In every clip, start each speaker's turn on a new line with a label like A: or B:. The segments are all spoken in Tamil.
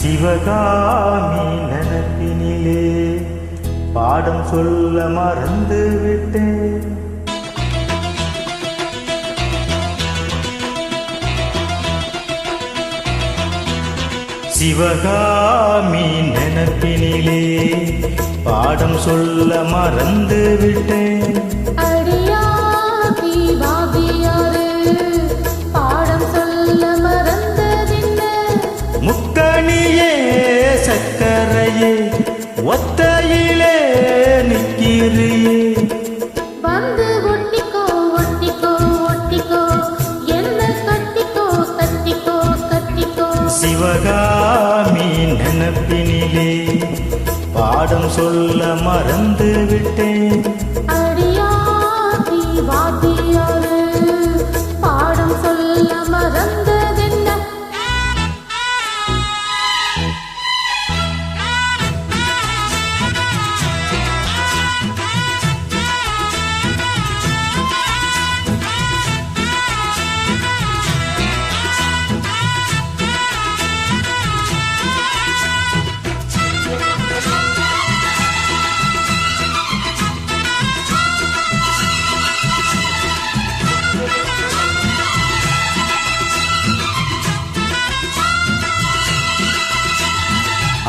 A: சிவகாமி நினப்பினிலே பாடம் சொல்ல மறந்து விட்டேன் சிவகாமி நினப்பினிலே பாடம் சொல்ல மறந்து விட்டேன் நினப்பினிலே. பாடம் சொல்ல மறந்து விட்டேன்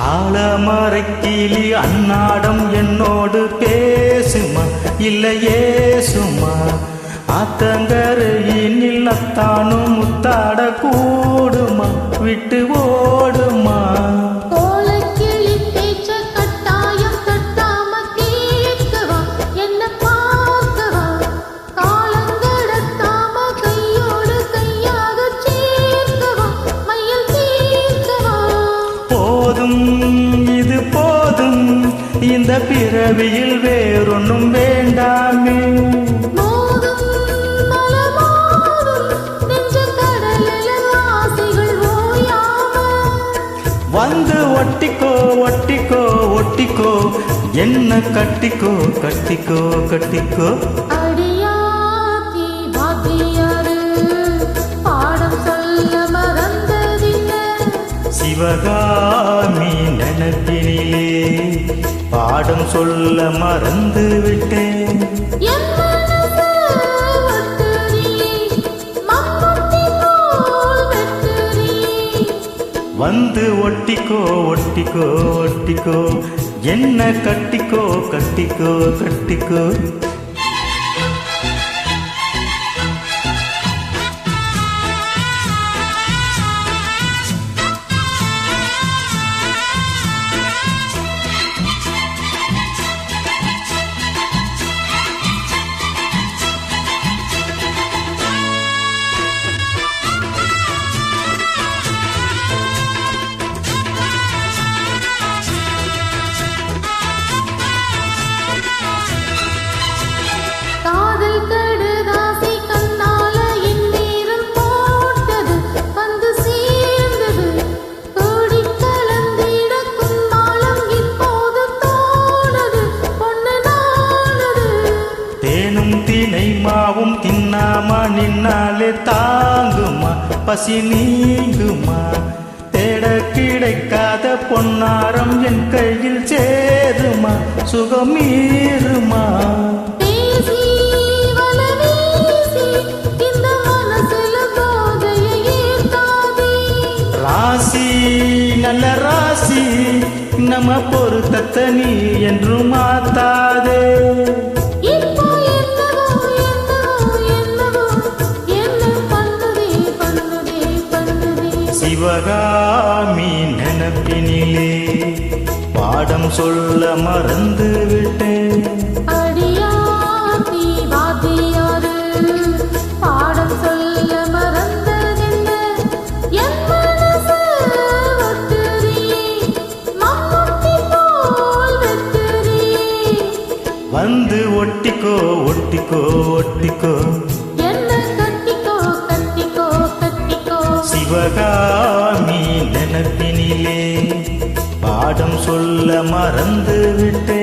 A: ஆலமரக்கிளி அன்னாடம் என்னோடு பேசுமா? இல்லையே சும்மா ஆத்தங்கரையினில் அத்தானும் முத்தாட கூடுமா? விட்டு ஓடுமா இது போதும். இந்த பிறவியில் வேறொன்னும் வேண்டாமே. வந்து ஒட்டிக்கோ ஒட்டிக்கோ ஒட்டிக்கோ. என்ன கட்டிக்கோ கட்டிக்கோ கட்டிக்கோ. சிவகாமி நினப்பினிலே பாடம் சொல்ல மறந்து விட்டேன். வந்து ஒட்டிக்கோ ஒட்டிக்கோ ஒட்டிக்கோ என்ன கட்டிக்கோ கட்டிக்கோ கட்டிக்கோ தேனும் தினை மாவும் தின்னாமா? நின்னாலே தாங்குமா? பசி நீங்குமா தேட கிடைக்காத பொன்னாரம் என் கையில் சேருமா? சுகமீருமா ராசி நல்ல ராசி. நம்ம பொருத்தத்த நீ என்று மாத்தாதே பாடம் சொல்ல மறந்து விட்டேன். வந்து ஒட்டிக்கோ ஒட்டிக்கோ ஒட்டிக்கோ.
B: என்ன கட்டிக்கோ கட்டிக்கோ கட்டிக்கோ.
A: சிவகாமி நினப்பினிலே சொல்ல மறந்து விட்டேன்